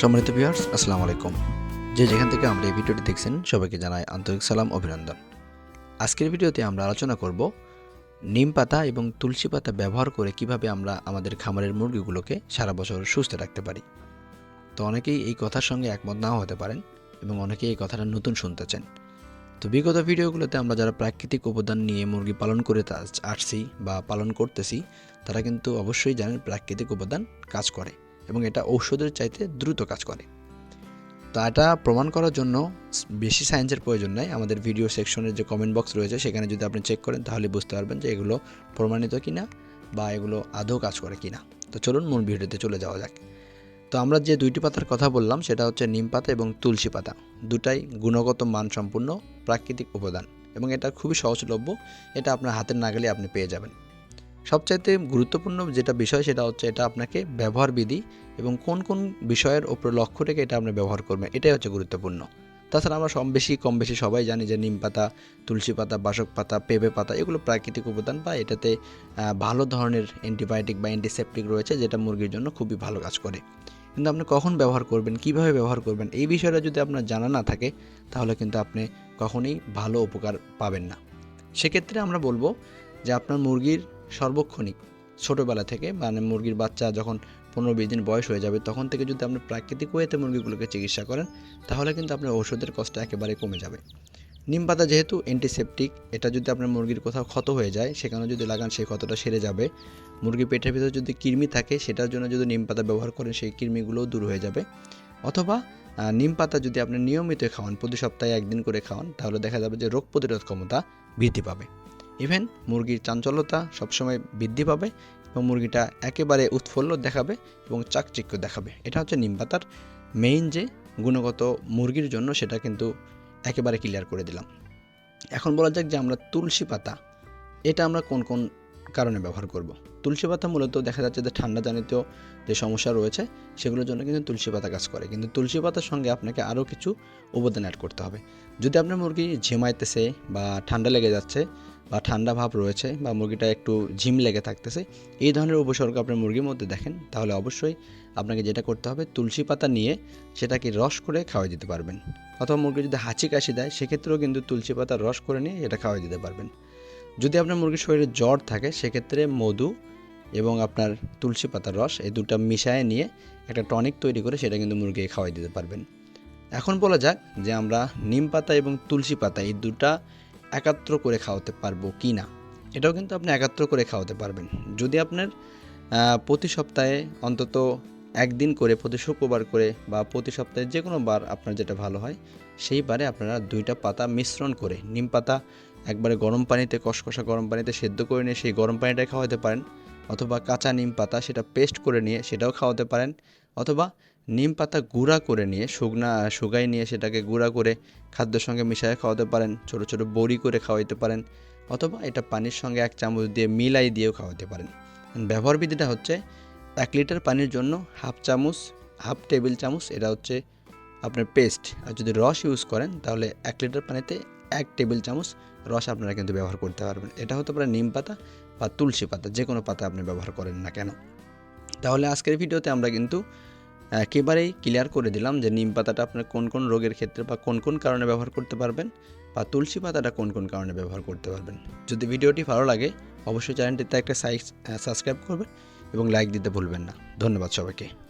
সম্মানিত ভিউয়ার্স আসসালামু আলাইকুম। যে যেখান থেকে আমরা এই ভিডিওটি দেখছেন, সবাইকে জানাই আন্তরিক সালাম, অভিনন্দন। আজকের ভিডিওতে আমরা আলোচনা করব নিম পাতা এবং তুলসী পাতা ব্যবহার করে কীভাবে আমরা আমাদের খামারের মুরগিগুলোকে সারা বছর সুস্থ রাখতে পারি। তো অনেকেই এই কথার সঙ্গে একমত নাও হতে পারেন এবং অনেকেই এই কথাটা নতুন শুনতেছেন। তো বিগত ভিডিওগুলোতে আমরা যারা প্রাকৃতিক উপাদান নিয়ে মুরগি পালন করে আসছি বা পালন করতেছি, তারা কিন্তু অবশ্যই জানেন প্রাকৃতিক উপাদান কাজ করে। এবং এটা ঔষধের চাইতে দ্রুত কাজ করে। তো এটা প্রমাণ করার জন্য বেশি সায়েন্সের প্রয়োজন নাই। আমাদের ভিডিও সেকশনের যে কমেন্ট বক্স রয়েছে, সেখানে যদি আপনি চেক করেন, তাহলে বুঝতে পারবেন যে এগুলো প্রমাণিত কিনা বা এগুলো আদৌ কাজ করে কিনা। তো চলুন মূল ভিডিওতে চলে যাওয়া যাক। তো আমরা যে দুইটি পাতার কথা বললাম, সেটা হচ্ছে নিম পাতা এবং তুলসী পাতা। দুটাই গুণগত মান সম্পূর্ণ প্রাকৃতিক উপাদান এবং এটা খুবই সহজলভ্য। এটা আপনার হাতের নাগালে আপনি পেয়ে যাবেন। সবচাইতে গুরুত্বপূর্ণ যেটা বিষয় সেটা হচ্ছে এটা আপনাকে ব্যবহার বিধি এবং কোন কোন বিষয়ের ওপর লক্ষ্য রেখে এটা আপনি ব্যবহার করবেন, এটাই হচ্ছে গুরুত্বপূর্ণ। তাছাড়া আমরা কম বেশি কম বেশি সবাই জানি যে নিম পাতা, তুলসী পাতা, বাসক পাতা, পেঁপে পাতা এগুলো প্রাকৃতিক উপাদান বা এটাতে ভালো ধরনের অ্যান্টিবায়োটিক বা অ্যান্টিসেপটিক রয়েছে যেটা মুরগির জন্য খুবই ভালো কাজ করে। কিন্তু আপনি কখন ব্যবহার করবেন, কীভাবে ব্যবহার করবেন, এই বিষয়টা যদি আপনার জানা না থাকে, তাহলে কিন্তু আপনি কখনোই ভালো উপকার পাবেন না। সেক্ষেত্রে আমরা বলব যে আপনার মুরগির সর্বক্ষণিক ছোটোবেলা থেকে মানে মুরগির বাচ্চা যখন পনেরো বিশ দিন বয়স হয়ে যাবে, তখন থেকে যদি আপনি প্রাকৃতিক ওয়েতে মুরগিগুলোকে চিকিৎসা করেন, তাহলে কিন্তু আপনার ওষুধের কষ্ট একেবারে কমে যাবে। নিম পাতা যেহেতু অ্যান্টিসেপটিক এটা যদি আপনার মুরগির কোথাও ক্ষত হয়ে যায়, সেখানে যদি লাগান সেই ক্ষতটা সেরে যাবে। মুরগির পেটের ভিতরে যদি কৃমি থাকে, সেটার জন্য যদি নিম পাতা ব্যবহার করেন, সেই কৃমিগুলোও দূর হয়ে যাবে। অথবা নিম পাতা যদি আপনি নিয়মিত খাওয়ান, প্রতি সপ্তাহে একদিন করে খাওয়ান, তাহলে দেখা যাবে যে রোগ প্রতিরোধ ক্ষমতা বৃদ্ধি পাবে। ইভেন মুরগির চাঞ্চল্যতা সবসময় বৃদ্ধি পাবে এবং মুরগিটা একেবারে উৎফুল্ল দেখাবে এবং চাকচিক্য দেখাবে। এটা হচ্ছে নিম পাতার মেইন যে গুণগত মুরগির জন্য সেটা কিন্তু একেবারে ক্লিয়ার করে দিলাম। এখন বলা যাক যে আমরা তুলসী পাতা, এটা আমরা কোন কোন কারণে ব্যবহার করব? তুলসী পাতা মূলত দেখা যাচ্ছে যে ঠান্ডা জনিত যে সমস্যা রয়েছে সেগুলোর জন্য কিন্তু তুলসী পাতা কাজ করে। কিন্তু তুলসী পাতার সঙ্গে আপনাকে আরও কিছু উপাদান অ্যাড করতে হবে। যদি আপনার মুরগি ঝিমাইতেছে বা ঠান্ডা লেগে যাচ্ছে বা ঠান্ডা ভাব রয়েছে বা মুরগিটা একটু ঝিম লেগে থাকতেছে, এই ধরনের উপসর্গ আপনার মুরগির মধ্যে দেখেন, তাহলে অবশ্যই আপনাকে যেটা করতে হবে, তুলসী পাতা নিয়ে সেটাকে রস করে খাওয়াই দিতে পারবেন। অথবা মুরগি যদি হাঁচি কাশি দেয়, সেক্ষেত্রেও কিন্তু তুলসী পাতার রস করে নিয়ে এটা খাওয়াই দিতে পারবেন। যদি আপনার মুরগির শরীরে জ্বর থাকে, সেক্ষেত্রে মধু এবং আপনার তুলসী পাতার রস এই দুটো মিশায় নিয়ে একটা টনিক তৈরি করে সেটা কিন্তু মুরগিকে খাওয়াই দিতে পারবেন। এখন বলা যাক যে আমরা নিম পাতা এবং তুলসী পাতা এই দুটা একাত্র করে খাওয়াতে পারব কি না? এটাও কিন্তু আপনি একাত্র করে খাওয়াতে পারবেন। যদি আপনার প্রতি সপ্তাহে অন্তত একদিন করে, প্রতি শুক্রবার করে বা প্রতি সপ্তাহে যে কোনো বার আপনার যেটা ভালো হয়, সেই বারে আপনারা দুইটা পাতা মিশ্রণ করে, নিম পাতা একবারে গরম পানিতে, কষকষা গরম পানিতে সেদ্ধ করে নিয়ে সেই গরম পানিটাই খাওয়াতে পারেন। অথবা কাঁচা নিম পাতা সেটা পেস্ট করে নিয়ে সেটাও খাওয়াতে পারেন। অথবা নিম পাতা গুঁড়া করে নিয়ে, শুকনা শুকাই নিয়ে সেটাকে গুঁড়া করে খাদ্যের সঙ্গে মিশিয়ে খাওয়াতে পারেন, ছোট ছোট বড়ি করে খাওয়াইতে পারেন, অথবা এটা পানির সঙ্গে এক চামচ দিয়ে মিলাই দিয়েও খাওয়াতে পারেন। ব্যবহার বিধিটা হচ্ছে এক লিটার পানির জন্য হাফ চামচ, হাফ টেবিল চামচ, এটা হচ্ছে আপনার পেস্ট। আর যদি রস ইউজ করেন, তাহলে এক লিটার পানিতে এক টেবিল চামচ রস আপনারা কিন্তু ব্যবহার করতে পারবেন। এটা হতে পারে নিম পাতা বা তুলসী পাতা যে কোনো পাতা আপনি ব্যবহার করেন না কেন। তাহলে আজকের ভিডিওতে আমরা কিন্তু একেবারেই ক্লিয়ার করে দিলাম যে নিম পাতাটা আপনার কোন কোন রোগের ক্ষেত্রে বা কোন কোন কারণে ব্যবহার করতে পারবেন বা তুলসী পাতাটা কোন কোন কারণে ব্যবহার করতে পারবেন। যদি ভিডিওটি ভালো লাগে, অবশ্যই চ্যানেলটিতে একটা সাবস্ক্রাইব করবেন এবং লাইক দিতে ভুলবেন না। ধন্যবাদ সবাইকে।